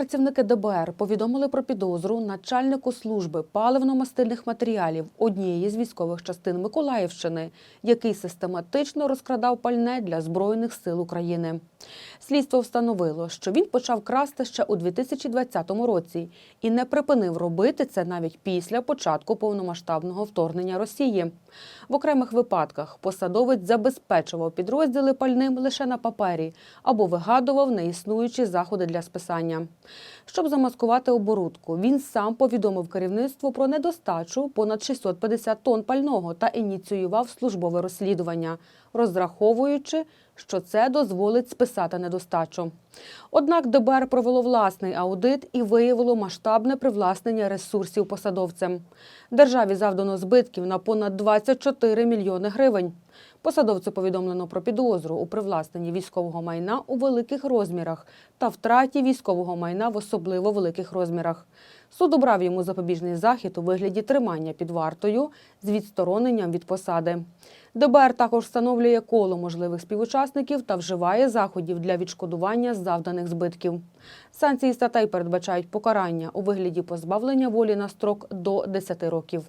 працівники ДБР повідомили про підозру начальнику служби паливно-мастильних матеріалів однієї з військових частин Миколаївщини, який систематично розкрадав пальне для Збройних сил України. Слідство встановило, що він почав красти ще у 2020 році і не припинив робити це навіть після початку повномасштабного вторгнення Росії. В окремих випадках посадовець забезпечував підрозділи пальним лише на папері або вигадував неіснуючі заходи для списання. Щоб замаскувати оборудку, він сам повідомив керівництву про недостачу понад 650 тонн пального та ініціював службове розслідування, розраховуючи, що це дозволить списати недостачу. Однак ДБР провело власний аудит і виявило масштабне привласнення ресурсів посадовцем. Державі завдано збитків на понад 24 мільйони гривень. Посадовцю повідомлено про підозру у привласненні військового майна у великих розмірах та втраті військового майна в особливо великих розмірах. Суд обрав йому запобіжний захід у вигляді тримання під вартою з відстороненням від посади. ДБР також встановлює коло можливих співучасників та вживає заходів для відшкодування завданих збитків. Санкції статей передбачають покарання у вигляді позбавлення волі на строк до 10 років.